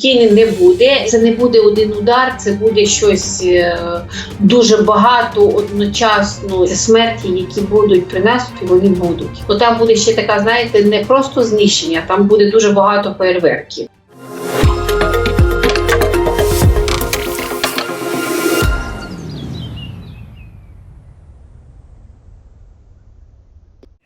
спокійним не буде. Це не буде один удар, це буде щось е, дуже багато одночасно смерті, які будуть при наступі, вони будуть. Бо там буде ще така, знаєте, не просто знищення, там буде дуже багато фейерверків.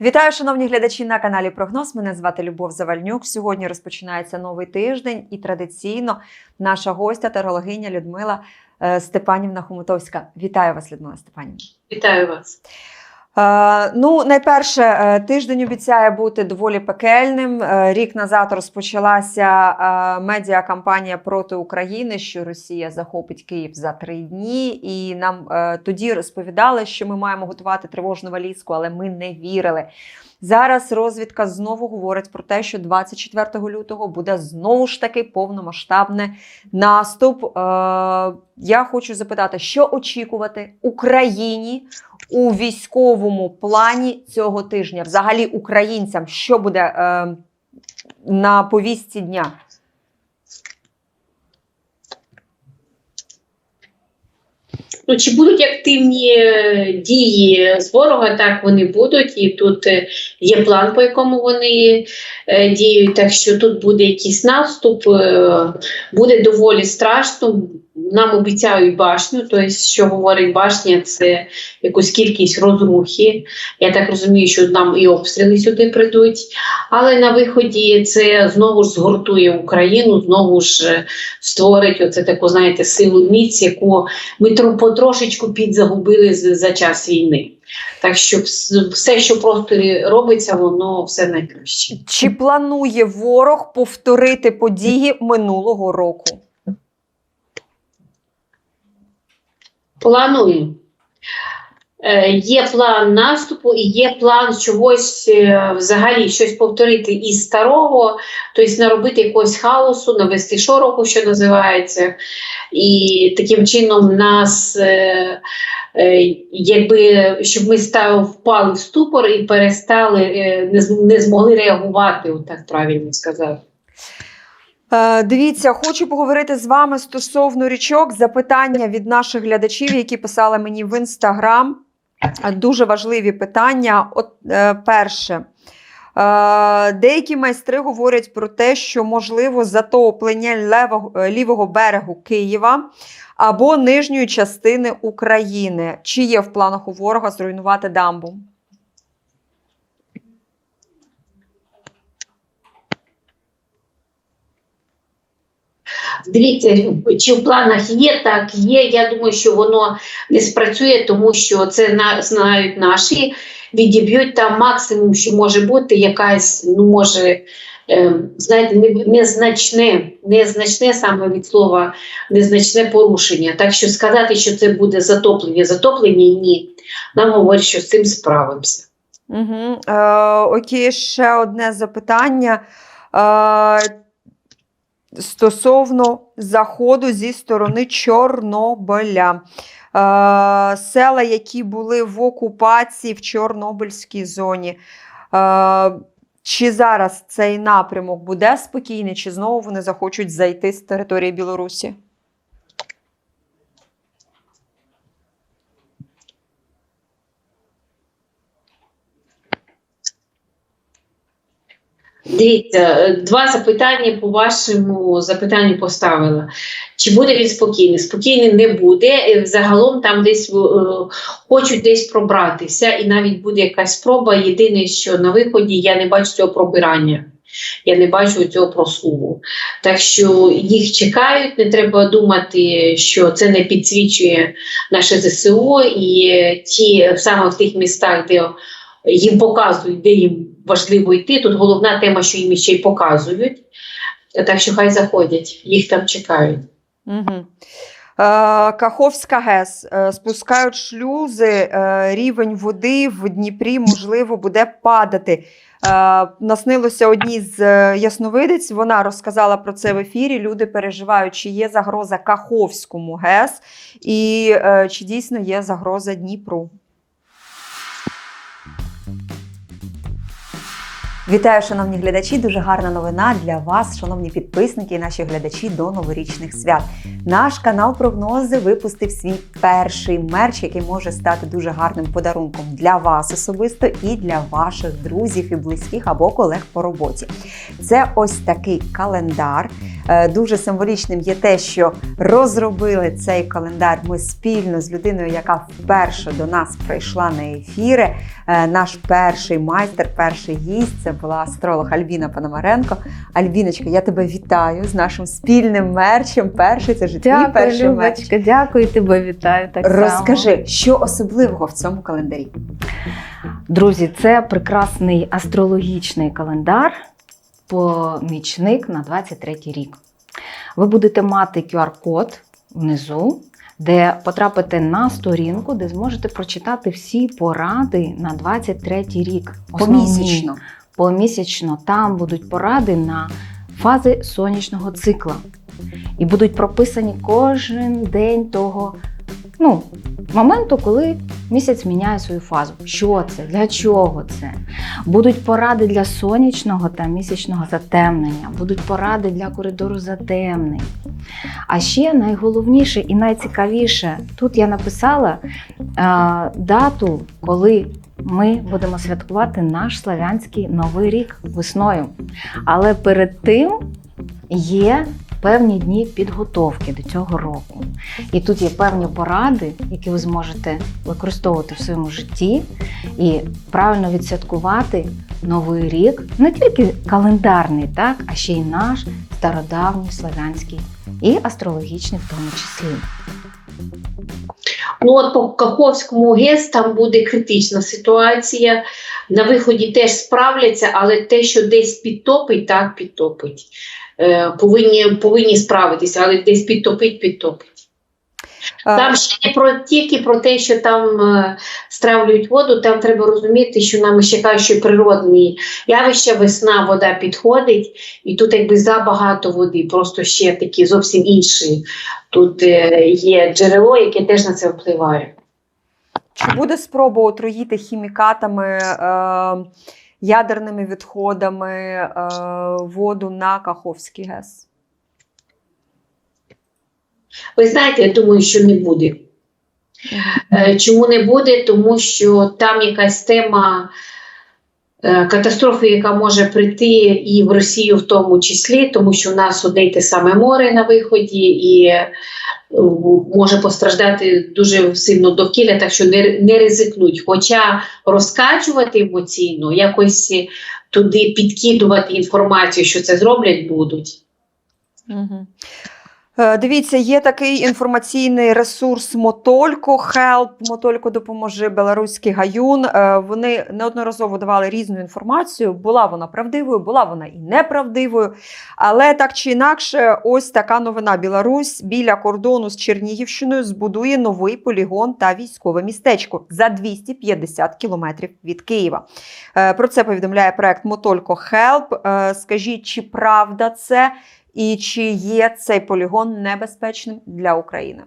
Вітаю, шановні глядачі на каналі Прогноз. Мене звати Любов Завальнюк. Сьогодні розпочинається новий тиждень, і традиційно наша гостя тарологиня Людмила е, Степанівна Хомутовська. Вітаю вас, Людмила Степанівна. Вітаю вас. Е, ну, найперше, е, тиждень обіцяє бути доволі пекельним. Е, Рік назад розпочалася медіакампанія проти України, що Росія захопить Київ за три дні. І нам тоді розповідали, що ми маємо готувати тривожну валізку, але ми не вірили. Зараз розвідка знову говорить про те, що 24 лютого буде знову ж таки повномасштабний наступ. Е, я хочу запитати, що очікувати Україні у військовому плані цього тижня? Взагалі українцям, що буде е, на повістці дня? Ну, чи будуть активні е, дії з ворога? Так вони будуть, і тут е, є план, по якому вони е, діють. Так що тут буде якийсь наступ, буде доволі страшно. Нам обіцяють башню, тобто, що говорить башня, це якусь кількість розрухи. Я так розумію, що нам і обстріли сюди прийдуть. Але на виході це знову ж згуртує Україну, знову ж е, створить оце таку, знаєте, силу міць, яку ми тро- потрошечку підзагубили за час війни. Так що все, що просто робиться, воно все найкраще. Чи планує ворог повторити події минулого року? Плануємо. Е, Є план наступу і є план чогось е, взагалі щось повторити із старого, тобто наробити якогось хаосу, навести шороху, що називається, і таким чином нас, е, якби щоб ми став, впали в ступор і перестали, не, змогли реагувати, отак правильно сказати. Е, Дивіться, хочу поговорити з вами стосовно річок. Запитання від наших глядачів, які писали мені в інстаграм. Дуже важливі питання. От е, перше. Е, Деякі майстри говорять про те, що можливо затоплення левого, е, лівого берегу Києва або нижньої частини України. Чи є в планах у ворога зруйнувати дамбу? Дивіться, чи в планах є, так є. Я думаю, що воно не спрацює, тому що це на, знають наші, відіб'ють там максимум, що може бути, якась, ну може, е, знаєте, незначне, незначне саме від слова, незначне порушення. Так що сказати, що це буде затоплення, затоплення ні. Нам говорять, що з цим справимося. Угу. Е, окей, ще одне запитання. Е, стосовно заходу зі сторони Чорнобиля. Е, села, які були в окупації в Чорнобильській зоні. Е, чи зараз цей напрямок буде спокійний, чи знову вони захочуть зайти з території Білорусі? Дивіться, е, два запитання по вашому запитанню поставила. Чи буде він спокійний? Спокійний не буде. Е, Загалом там десь е, хочуть десь пробратися, і навіть буде якась спроба. Єдине, що на виході я не бачу цього пробирання. Я не бачу цього просуву. Так що їх чекають, не треба думати, що це не підсвічує наше ЗСУ, і е, ті саме в тих містах, де їм показують, де їм важливо йти. Тут головна тема, що їм ще й показують. Так що хай заходять, їх там чекають. Угу. Каховська ГЕС. Е, Спускають шлюзи, е, рівень води в Дніпрі, можливо, буде падати. Наснилося одній з ясновидиць. Вона розказала про це в ефірі. Люди переживають, чи є загроза Каховському ГЕС і чи дійсно є загроза Дніпру. Вітаю, шановні глядачі! Дуже гарна новина для вас, шановні підписники і наші глядачі до новорічних свят. Наш канал прогнози випустив свій перший мерч, який може стати дуже гарним подарунком для вас особисто і для ваших друзів і близьких або колег по роботі. Це ось такий календар. Е, Дуже символічним є те, що розробили цей календар ми спільно з людиною, яка вперше до нас прийшла на ефіри. Е, Наш перший майстер, перший гість це була астролог Альбіна Пономаренко. Альбіночка, я тебе вітаю з нашим спільним мерчем. Перший це ж Дякую, перший мерч. Дякую, тебе вітаю так само. Розкажи, що особливого в цьому календарі? Друзі, це прекрасний астрологічний календар, помічник на 23-й рік. Ви будете мати QR-код внизу, де потрапите на сторінку, де зможете прочитати всі поради на 23-й рік. Основні. Помісячно. Помісячно там будуть поради на фази сонячного цикла. І будуть прописані кожен день того ну, моменту, коли місяць міняє свою фазу. Що це? Для чого це? Будуть поради для сонячного та місячного затемнення, будуть поради для коридору затемнень. А ще найголовніше і найцікавіше, тут я написала е, дату, коли ми будемо святкувати наш славянський новий рік весною. Але перед тим є певні дні підготовки до цього року. І тут є певні поради, які ви зможете використовувати в своєму житті і правильно відсвяткувати новий рік, не тільки календарний, так, а ще й наш стародавній славянський і астрологічний в тому числі. Ну от по Каховському ГЕС там буде критична ситуація. На виході теж справляться, але те, що десь підтопить, так підтопить. Е, повинні, повинні справитися, але десь підтопить, підтопить. Е, Там ще не про тільки про те, що там е, стравлюють воду, там треба розуміти, що нам ще кажуть, що природні явища, весна, вода підходить, і тут якби забагато води, просто ще такі зовсім інші. Тут е, є джерело, яке теж на це впливає. Чи буде спроба отруїти хімікатами, е, ядерними відходами е, воду на Каховський ГЕС? Ви знаєте, я думаю, що не буде. Е, Чому не буде? Тому що там якась тема е, катастрофи, яка може прийти і в Росію в тому числі, тому що у нас одне й те саме море на виході, і е, може постраждати дуже сильно довкілля, так що не, не ризикнуть. Хоча розкачувати емоційно, якось туди підкидувати інформацію, що це зроблять, будуть. Угу. Дивіться, є такий інформаційний ресурс Мотолько Help, Мотолько допоможи Беларуський гаюн. Е, Вони неодноразово давали різну інформацію. Була вона правдивою, була вона і неправдивою. Але так чи інакше, ось така новина: Білорусь біля кордону з Чернігівщиною збудує новий полігон та військове містечко за 250 кілометрів від Києва. Е, Про це повідомляє проект Мотолько. Е, Скажіть, чи правда це? І чи є цей полігон небезпечним для України?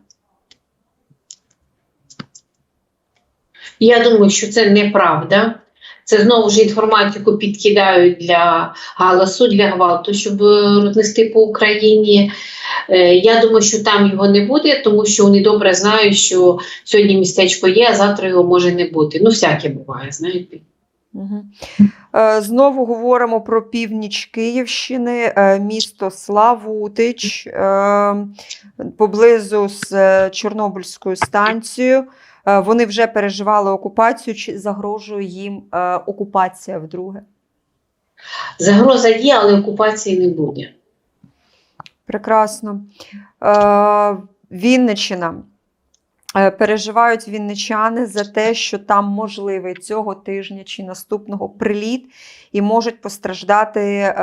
Я думаю, що це неправда. Це знову ж інформацію, підкидають для галасу, для гвалту, щоб е, рознести по Україні. Е, Я думаю, що там його не буде, тому що вони добре знають, що сьогодні містечко є, а завтра його може не бути. Ну, всяке буває, знаєте. Угу. Е, Знову говоримо про північ Київщини, е, місто Славутич, е, поблизу з Чорнобильською станцією. Вони вже переживали окупацію. Чи загрожує їм окупація вдруге? Загроза є, але окупації не буде. Прекрасно. Вінниччина. Е, Переживають вінничани за те, що там можливий цього тижня чи наступного приліт, і можуть постраждати е,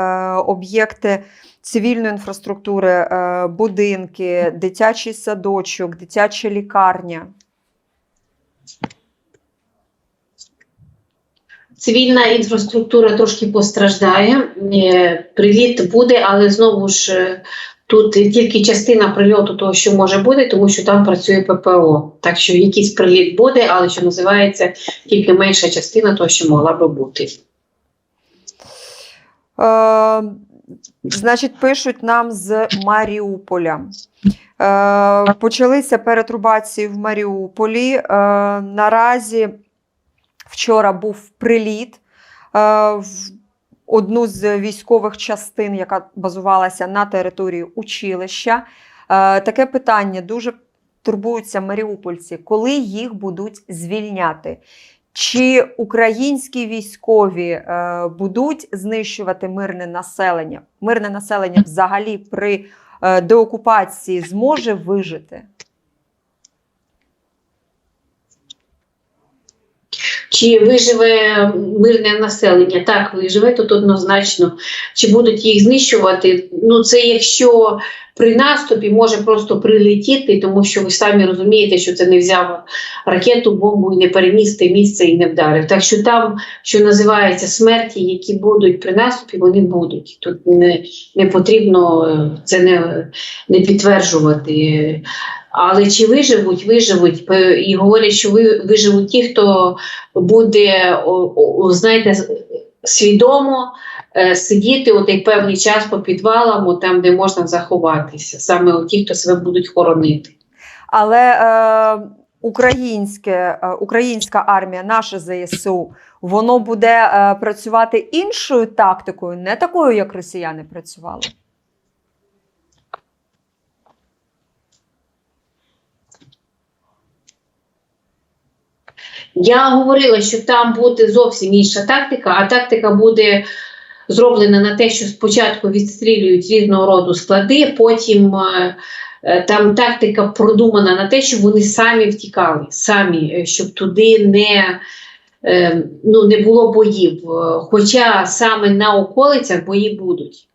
об'єкти цивільної інфраструктури, е, будинки, дитячий садочок, дитяча лікарня. Цивільна інфраструктура трошки постраждає. Е, Приліт буде, але знову ж е, тут тільки частина прильоту того, що може бути, тому що там працює ППО. Так що якийсь приліт буде, але що називається тільки менша частина того, що могла би бути. Е, значить, пишуть нам з Маріуполя. Е, почалися перетрубації в Маріуполі. Е, наразі вчора був приліт е, одну з військових частин, яка базувалася на території училища. Е, таке питання дуже турбуються маріупольці, коли їх будуть звільняти. Чи українські військові е, будуть знищувати мирне населення? Мирне населення взагалі при е, деокупації зможе вижити? Чи виживе мирне населення? Так, виживе тут однозначно. Чи будуть їх знищувати? Ну, це якщо при наступі може просто прилетіти, тому що ви самі розумієте, що це не взяв ракету, бомбу і не переніс те місце і не вдарив. Так що там, що називається смерті, які будуть при наступі, вони будуть. Тут не, не потрібно е, це не, не підтверджувати. Але чи виживуть, виживуть. Е, І говорять, що ви виживуть ті, хто буде, знаєте, свідомо е, сидіти у той певний час по підвалам, там, де можна заховатися. Саме ті, хто себе будуть хоронити. Але е, українське, е, українська армія, наше ЗСУ, воно буде працювати іншою тактикою, не такою, як росіяни працювали. Я говорила, що там буде зовсім інша тактика, а тактика буде зроблена на те, що спочатку відстрілюють різного роду склади, потім е, е, там тактика продумана на те, щоб вони самі втікали, самі, е, щоб туди не, ну, не було боїв. Хоча саме на околицях бої будуть.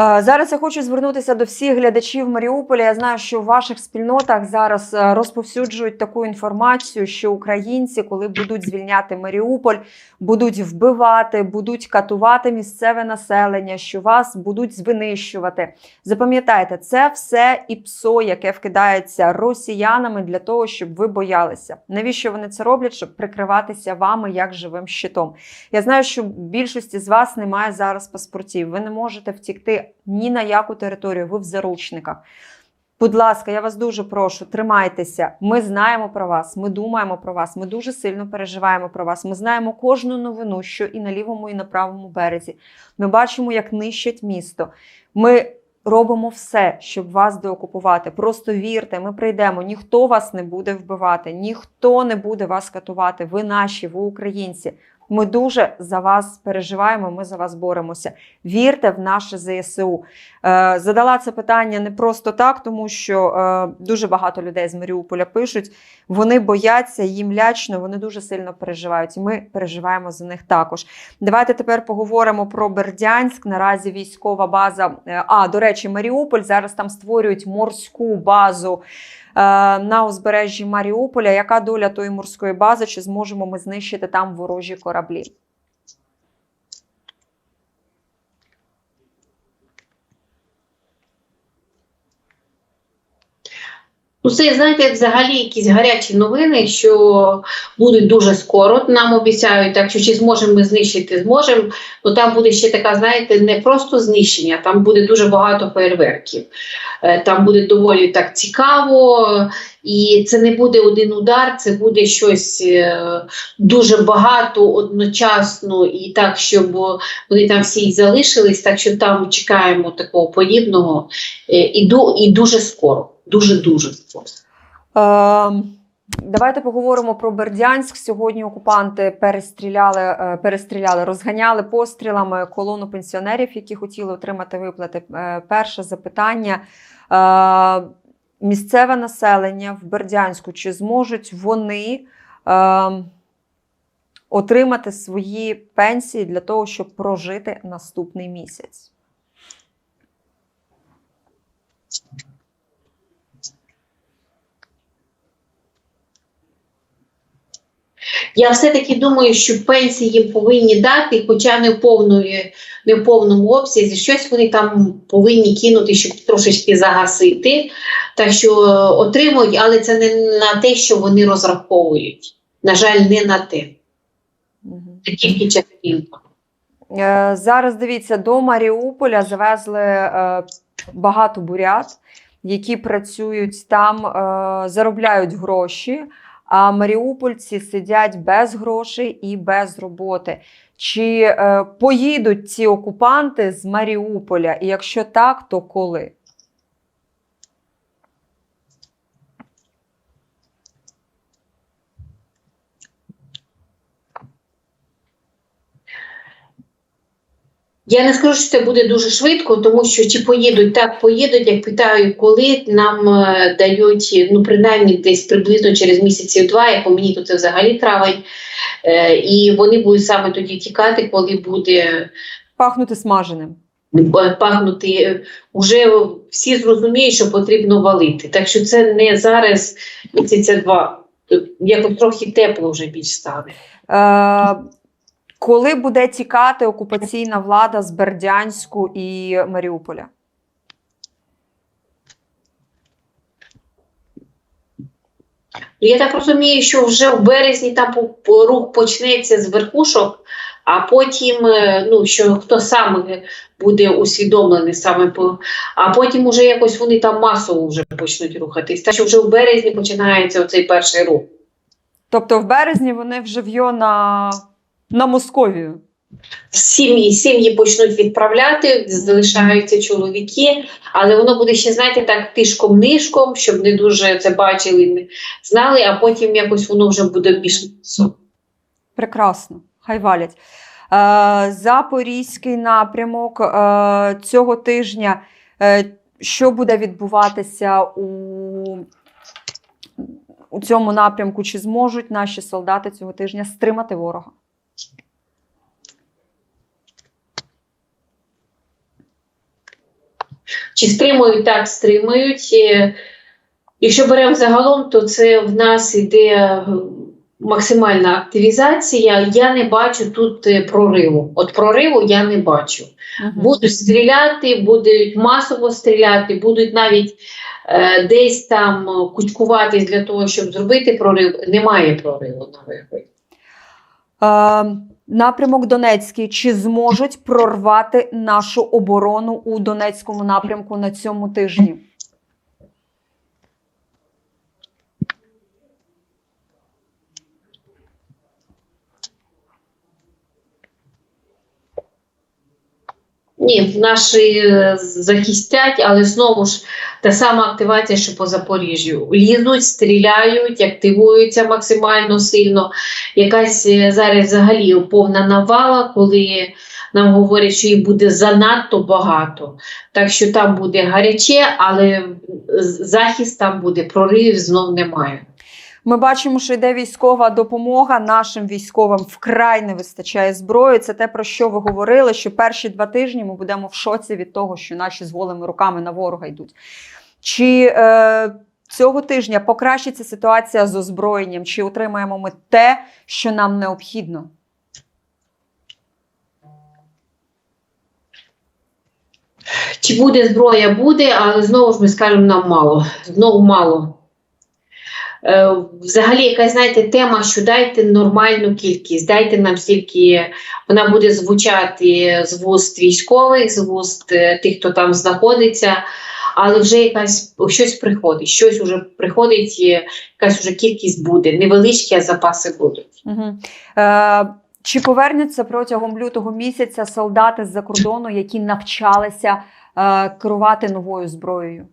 Е, Зараз я хочу звернутися до всіх глядачів Маріуполя. Я знаю, що в ваших спільнотах зараз е, розповсюджують таку інформацію, що українці, коли будуть звільняти Маріуполь, будуть вбивати, будуть катувати місцеве населення, що вас будуть винищувати. Запам'ятайте, це все ІПСО, яке вкидається росіянами для того, щоб ви боялися. Навіщо вони це роблять? Щоб прикриватися вами як живим щитом. Я знаю, що більшості з вас немає зараз паспортів. Ви не можете втікти ні на яку територію, ви в заручниках. Будь ласка, я вас дуже прошу, тримайтеся. Ми знаємо про вас, ми думаємо про вас, ми дуже сильно переживаємо про вас. Ми знаємо кожну новину, що і на лівому, і на правому березі. Ми бачимо, як нищать місто. Ми робимо все, щоб вас деокупувати. Просто вірте, ми прийдемо. Ніхто вас не буде вбивати, ніхто не буде вас катувати. Ви наші, ви українці. Ми дуже за вас переживаємо. Ми за вас боремося. Вірте в наше ЗСУ. Е, задала це питання не просто так, тому що е, дуже багато людей з Маріуполя пишуть. Вони бояться, їм лячно, вони дуже сильно переживають. І ми переживаємо за них також. Давайте тепер поговоримо про Бердянськ. Наразі військова база. е, А, до речі, Маріуполь зараз там створюють морську базу. Е, На узбережжі Маріуполя, яка доля тої морської бази? Чи зможемо ми знищити там ворожі кораблі? Ну, це, знаєте, взагалі якісь гарячі новини, що будуть дуже скоро, нам обіцяють, так що чи зможемо ми знищити, зможемо. Ну там буде ще така, знаєте, не просто знищення, там буде дуже багато фейерверків. Е, Там буде доволі так цікаво, і це не буде один удар, це буде щось е, дуже багато одночасно і так, щоб вони там всі залишились. Так що там чекаємо такого подібного е, і дуже скоро. Дуже дуже скоро. Ем, Давайте поговоримо про Бердянськ. Сьогодні окупанти перестріляли, е, перестріляли, розганяли пострілами колону пенсіонерів, які хотіли отримати виплати. Е, Перше запитання. Е, Місцеве населення в Бердянську, чи зможуть вони е, отримати свої пенсії для того, щоб прожити наступний місяць? Я все-таки думаю, що пенсії їм повинні дати, хоча не в, повної, не в повному обсязі, щось вони там повинні кинути, щоб трошечки загасити. Так що е, отримують, але це не на те, що вони розраховують. На жаль, не на те. Це тільки частинка. Е, Зараз дивіться, до Маріуполя завезли е, багато бурят, які працюють там, заробляють гроші, а маріупольці сидять без грошей і без роботи. Чи е, поїдуть ці окупанти з Маріуполя? І якщо так, то коли? Я не скажу, що це буде дуже швидко, тому що чи поїдуть, так поїдуть, як питаю, коли нам е, дають, ну принаймні десь приблизно через місяців два, як по мені, то це взагалі травень. Е, і вони будуть саме тоді тікати, коли буде Пахнути смаженим. е, пахнути. Е, Уже всі зрозуміють, що потрібно валити. Так що це не зараз місяця два. Якось трохи тепло вже більш стане. Коли буде тікати окупаційна влада з Бердянську і Маріуполя? Я так розумію, що вже в березні там рух почнеться з верхушок, а потім, е, ну що хто саме буде усвідомлений саме по, а потім уже якось вони там масово вже почнуть рухатись. Так що вже в березні починається оцей перший рух. Тобто в березні вони вже в'йо на, на Московію. Сім'ї, сім'ї почнуть відправляти, залишаються чоловіки, але воно буде ще, знаєте, так тишком-нишком, щоб не дуже це бачили, не знали, а потім якось воно вже буде більш. Прекрасно, хай валять. Е, Запорізький напрямок е, цього тижня. Е, що буде відбуватися у, у цьому напрямку? Чи зможуть наші солдати цього тижня стримати ворога? Чи стримують, так стримують. Е, Якщо беремо загалом, то це в нас іде е, максимальна активізація. Я не бачу тут е, прориву. От прориву я не бачу. Мгм. Будуть стріляти, будуть масово стріляти, будуть навіть е, десь там кучкуватись для того, щоб зробити прорив. Немає прориву на виході. Напрямок Донецький. Чи зможуть прорвати нашу оборону у Донецькому напрямку на цьому тижні? Ні, наші е, захистять, але знову ж та сама активація, що по Запоріжжю. Лізуть, стріляють, активуються максимально сильно. Якась е, зараз взагалі повна навала, коли нам говорять, що їх буде занадто багато. Так що там буде гаряче, але захист там буде, проривів знов немає. Ми бачимо, що йде військова допомога. Нашим військовим вкрай не вистачає зброї. Це те, про що ви говорили, що перші два тижні ми будемо в шоці від того, що наші з голими руками на ворога йдуть. Чи е, цього тижня покращиться ситуація з озброєнням? Чи отримаємо ми те, що нам необхідно? Чи буде зброя, буде, але знову ж ми скажемо, нам мало. Знову мало. Е, взагалі, якась, знаєте, тема, що дайте нормальну кількість, дайте нам стільки, вона буде звучати з вуст військових, з вуст е, тих, хто там знаходиться, але вже якась щось приходить, щось вже приходить, якась вже кількість буде, невеличкі, запаси будуть. Угу. Е, чи повернуться протягом лютого місяця солдати з-за кордону, які навчалися е, керувати новою зброєю?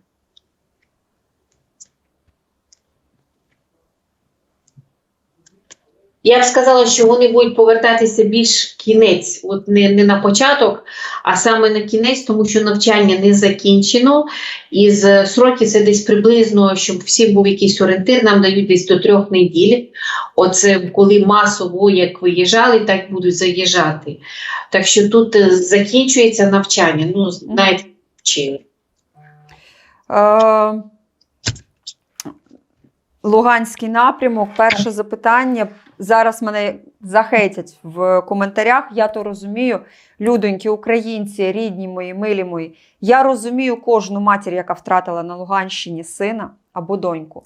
Я б сказала, що вони будуть повертатися більш кінець, от не, не на початок, а саме на кінець, тому що навчання не закінчено. І з сроки це десь приблизно, щоб всім був якийсь орієнтир, нам дають десь до трьох неділь. Оце коли масово як виїжджали, так будуть заїжджати. Так що тут е, закінчується навчання. Ну, навіть вчили. Луганський напрямок. Перше запитання. Зараз мене захейтять в коментарях. Я то розумію. Людоньки, українці, рідні мої, милі мої. Я розумію кожну матір, яка втратила на Луганщині сина або доньку.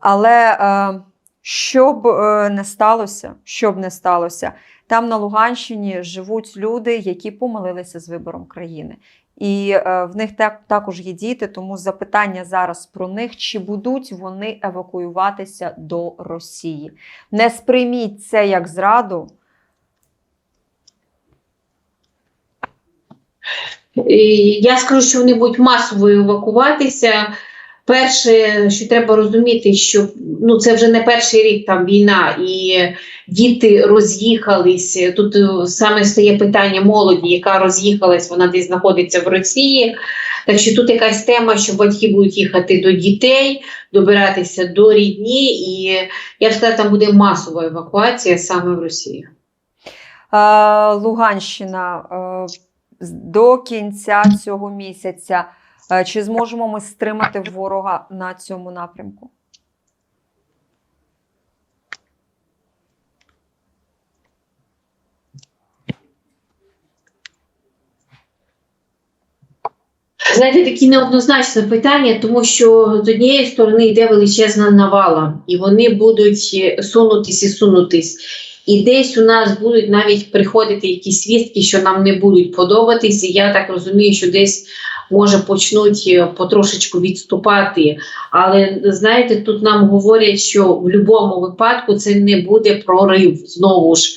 Але е, що б е, не сталося, що б не сталося, Там на Луганщині живуть люди, які помилилися з вибором країни. І е, в них так, також є діти, тому запитання зараз про них, чи будуть вони евакуюватися до Росії. Не сприйміть це як зраду. Я скажу, що вони будуть масово евакуватися. Перше, що треба розуміти, що ну це вже не перший рік там війна, і діти роз'їхались. Тут е, саме стає питання молоді, яка роз'їхалась, вона десь знаходиться в Росії. Так що тут якась тема, що батьки будуть їхати до дітей, добиратися до рідні, і я б сказала, там буде масова евакуація саме в Росію. Е, Луганщина е, до кінця цього місяця. Чи зможемо ми стримати ворога на цьому напрямку? Знаєте, такі неоднозначне питання, тому що з однієї сторони йде величезна навала, і вони будуть е, сунутись і сунутись. І десь у нас будуть навіть приходити якісь свідки, що нам не будуть подобатись. І я так розумію, що десь може почнуть е, потрошечку відступати. Але знаєте, тут нам говорять, що в будь-якому випадку це не буде прорив. Знову ж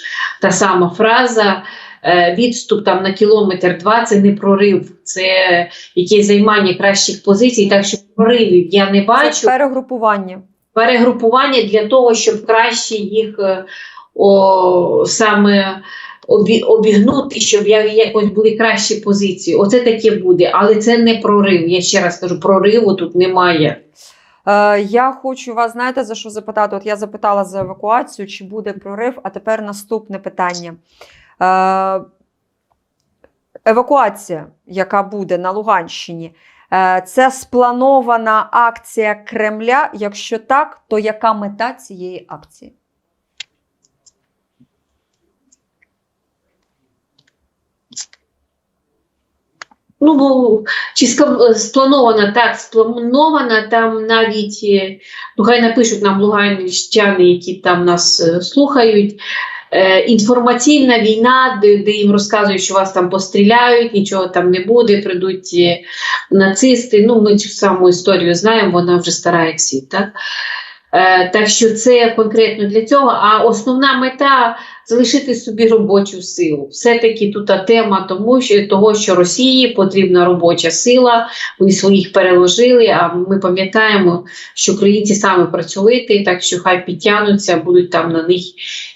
та сама фраза. е, Відступ там на кілометр два це не прорив, це якесь займання кращих позицій. Так що проривів я не Це бачу. перегрупування. Перегрупування для того, щоб краще їх е, о, саме обі, обігнути, щоб я- якось були кращі позиції. Оце таке буде, але це не прорив. Я ще раз кажу, прориву тут немає. Е, я хочу вас, знаєте, за що запитати? От я запитала за евакуацію, чи буде прорив, а тепер наступне питання. Е, евакуація, яка буде на Луганщині, е, це спланована акція Кремля. Якщо так, то яка мета цієї акції? Ну, чи спланована, так, спланована, там навіть, е, ну хай напишуть нам луганщани, які там нас е, слухають. Е, інформаційна війна, де, де їм розказують, що вас там постріляють, нічого там не буде, прийдуть е, нацисти. Ну, ми цю саму історію знаємо, вона вже стара як світ. Так? Е, так що це конкретно для цього. А основна мета залишити собі робочу силу. Все-таки тут тема тому, що, того, що Росії потрібна робоча сила, вони своїх переложили. А ми пам'ятаємо, що українці саме працьовиті, так що хай підтягнуться, будуть там на них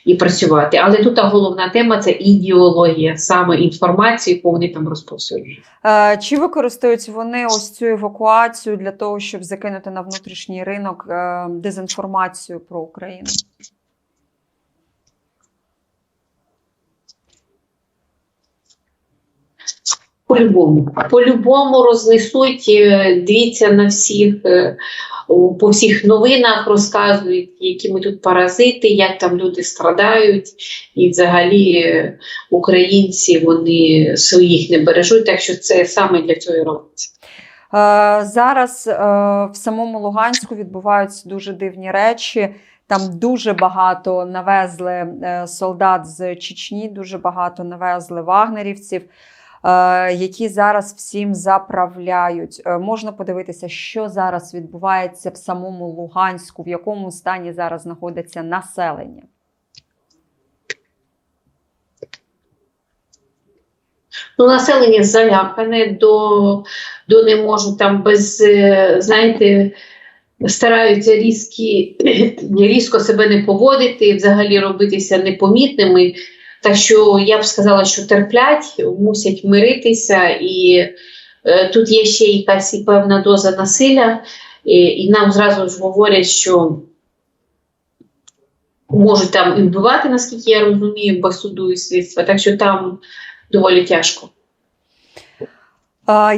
і працювати. Але тут головна тема це ідеологія, саме інформації, яку вони там розповсюджують. Е, Чи використовують вони ось цю евакуацію для того, щоб закинути на внутрішній ринок е, дезінформацію про Україну? По-любому. По-любому рознесуть, е, дивіться на всіх, е, по всіх новинах розказують, які ми тут паразити, як там люди страдають, і взагалі е, українці вони своїх не бережуть, так що це саме для цього робиться. Зараз в самому Луганську відбуваються дуже дивні речі. Там дуже багато навезли солдат з Чечні, дуже багато навезли вагнерівців, які зараз всім заправляють. Е, Можна подивитися, що зараз відбувається в самому Луганську, в якому стані зараз знаходиться населення. Ну, населення залякане до, до не можу там без, е, знаєте, стараються різкі, різко себе не поводити, взагалі робитися непомітними. Так що я б сказала, що терплять, мусять миритися, і е, тут є ще якась і певна доза насилля, і, і нам зразу ж говорять, що можуть там і вбивати, наскільки я розумію, без суду і слідства. Так що там доволі тяжко.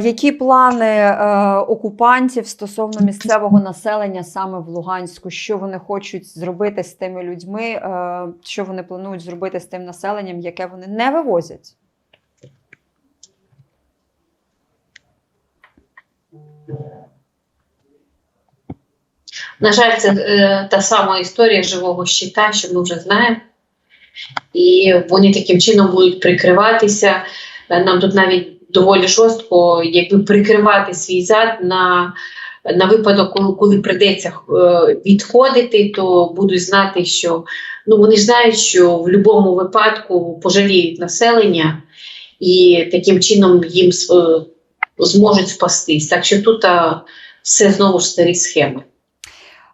Які плани е, окупантів стосовно місцевого населення саме в Луганську? Що вони хочуть зробити з тими людьми? е, Що вони планують зробити з тим населенням, яке вони не вивозять? На жаль, це е, та сама історія живого щита, що ми вже знаємо. і вони таким чином будуть прикриватися. Нам тут навіть доволі жорстко, якби прикривати свій зад на, на випадок, коли, прийдеться е, відходити, то будуть знати, що ну вони ж знають, що в будь-якому випадку пожаліють населення і таким чином їм е, зможуть спастись. Так що тут а, все знову ж старі схеми.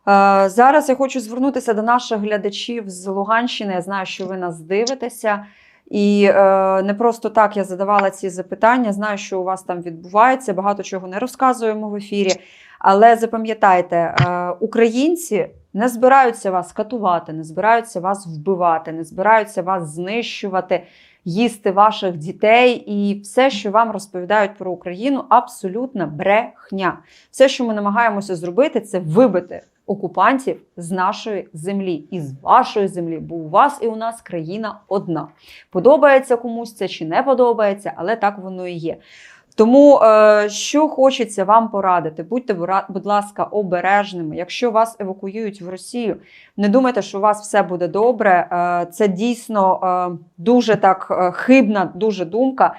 Е, Зараз я хочу звернутися до наших глядачів з Луганщини. Я знаю, що ви нас дивитеся. І е, не просто так я задавала ці запитання. Знаю, що у вас там відбувається. Багато чого не розказуємо в ефірі. Але запам'ятайте, е, українці не збираються вас катувати, не збираються вас вбивати, не збираються вас знищувати, їсти ваших дітей. І все, що вам розповідають про Україну, абсолютна брехня. Все, що ми намагаємося зробити, це вибити окупантів з нашої землі і з вашої землі, бо у вас і у нас країна одна. Подобається комусь це чи не подобається, але так воно і є. Тому, е, що хочеться вам порадити, будьте, будь ласка, обережними. Якщо вас евакуюють в Росію, не думайте, що у вас все буде добре. Е, Це дійсно е, дуже так хибна, дуже думка.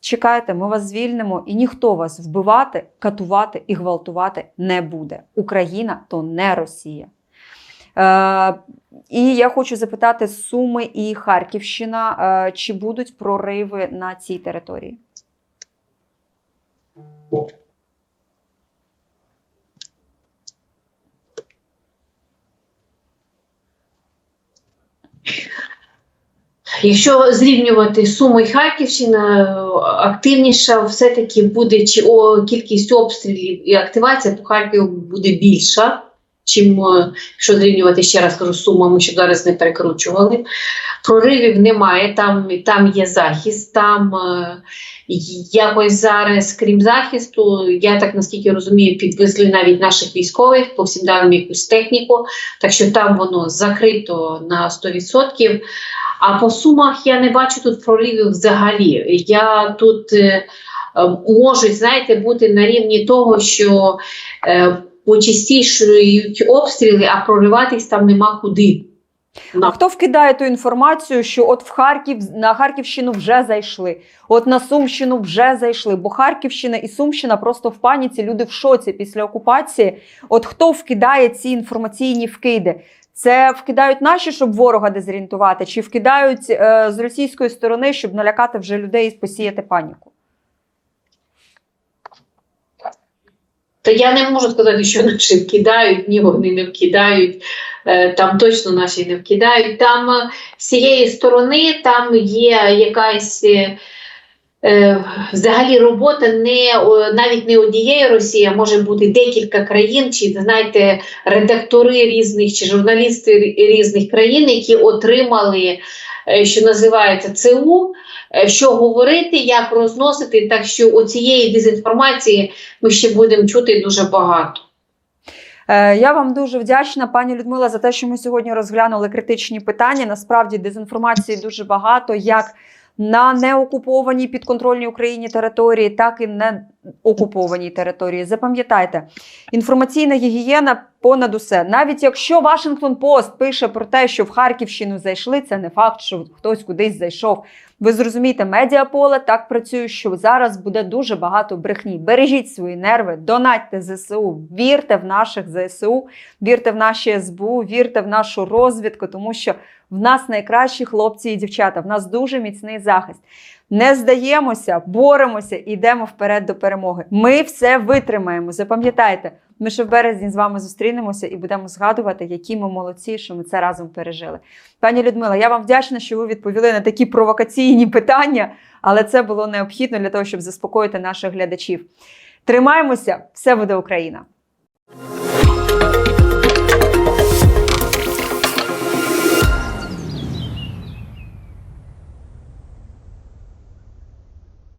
Чекайте, ми вас звільнимо, і ніхто вас вбивати, катувати і гвалтувати не буде. Україна то не Росія. Е, і я хочу запитати Суми і Харківщина, е, чи будуть прориви на цій території? Якщо зрівнювати Суми і Харківщина, активніша все-таки буде чи о, кількість обстрілів і активація по Харкову буде більша, чим е, якщо зрівнювати ще раз кажу сумами, щоб зараз не перекручували. Проривів немає, там, там є захист, там е, якось зараз, крім захисту, я так наскільки розумію, підвезли навіть наших військових, по всім даним якусь техніку, так що там воно закрито на 100%. А по сумах я не бачу тут проривів взагалі. Я тут е, е, можуть, знаєте, бути на рівні того, що е, почастішують обстріли, а прориватись там нема куди. А хто вкидає ту інформацію, що от в Харків на Харківщину вже зайшли, от на Сумщину вже зайшли, бо Харківщина і Сумщина просто в паніці, люди в шоці після окупації. От хто вкидає ці інформаційні вкиди? Це вкидають наші, щоб ворога дезорієнтувати, чи вкидають е, з російської сторони, щоб налякати вже людей і посіяти паніку? Та я не можу сказати, що наші вкидають, ні, вони не вкидають. Е, Там точно наші не вкидають. Там е, з цієї сторони там є якась взагалі робота не навіть не однієї Росії, а може бути декілька країн, чи знаєте, редактори різних чи журналісти різних країн, які отримали, е, що називається ЦУ. е, Що говорити, як розносити, так що оцієї дезінформації ми ще будемо чути дуже багато. Е, Я вам дуже вдячна, пані Людмила, за те, що ми сьогодні розглянули критичні питання. Насправді дезінформації дуже багато, як на неокупованій підконтрольній Україні території, так і не окупованій території. Запам'ятайте, інформаційна гігієна понад усе. Навіть якщо Вашингтон Пост пише про те, що в Харківщину зайшли, це не факт, що хтось кудись зайшов. Ви зрозумієте, медіаполе так працює, що зараз буде дуже багато брехні. Бережіть свої нерви, донатьте ЗСУ, вірте в наших ЗСУ, вірте в наші СБУ, вірте в нашу розвідку, тому що в нас найкращі хлопці і дівчата, в нас дуже міцний захист. Не здаємося, боремося і йдемо вперед до перемоги. Ми все витримаємо. Запам'ятайте, ми ще в березні з вами зустрінемося і будемо згадувати, які ми молодці, що ми це разом пережили. Пані Людмила, я вам вдячна, що ви відповіли на такі провокаційні питання, але це було необхідно для того, щоб заспокоїти наших глядачів. Тримаємося, все буде Україна!